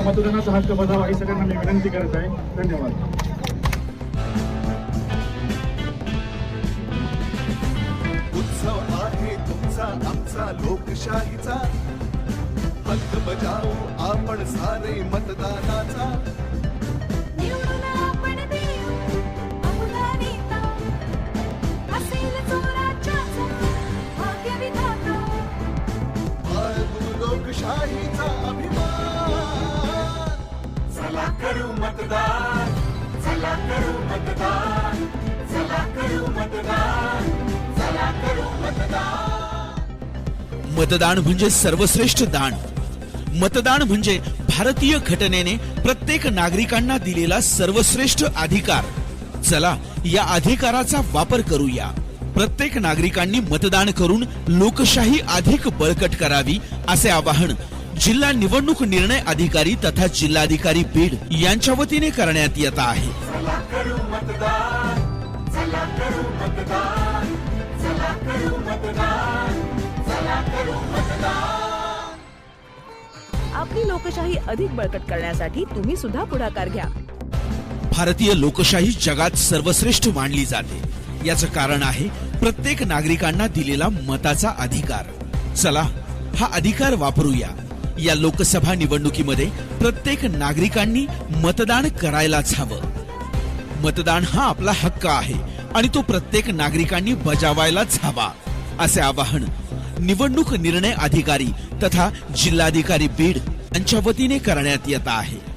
मतदानाचा हक्क बजावा ही सगळ्यांना मी विनंती करत आहे. धन्यवाद. उत्सव आहे तुमचा आमचा लोकशाहीचा. हक्क बजावू आपण सारे मतदानाचा. निवडून आपण करू मतदान. चला करू मतदान. चला करू मतदान. चला करू मतदान. मतदान म्हणजे सर्वश्रेष्ठ दान. मतदान म्हणजे भारतीय घटनेने प्रत्येक नागरिकांना दिलेला सर्वश्रेष्ठ अधिकार. चला या अधिकाराचा वापर करूया. प्रत्येक नागरिकांनी मतदान करून लोकशाही अधिक बळकट करावी असे आवाहन जिल्हा निवडणूक निर्णय अधिकारी तथा जिल्हाधिकारी बीड यांच्या वतीने करण्यात येत आहे. आपली लोकशाही अधिक बळकट करण्यासाठी तुम्ही सुद्धा पुढाकार घ्या. भारतीय लोकशाही जगात सर्वश्रेष्ठ मानली जाते. याचं कारण आहे प्रत्येक नागरिकांना दिलेला मताचा अधिकार. चला हा अधिकार वापरूया. या लोकसभा निवडणुकीमध्ये प्रत्येक नागरिकांनी मतदान करायलाच हवं. मतदान हा आपला हक्क आहे आणि तो प्रत्येक नागरिकांनी बजावायलाच हवा असे आवाहन निवडणूक निर्णय अधिकारी तथा जिल्हाधिकारी बीड यांच्या वतीने करण्यात येत आहे.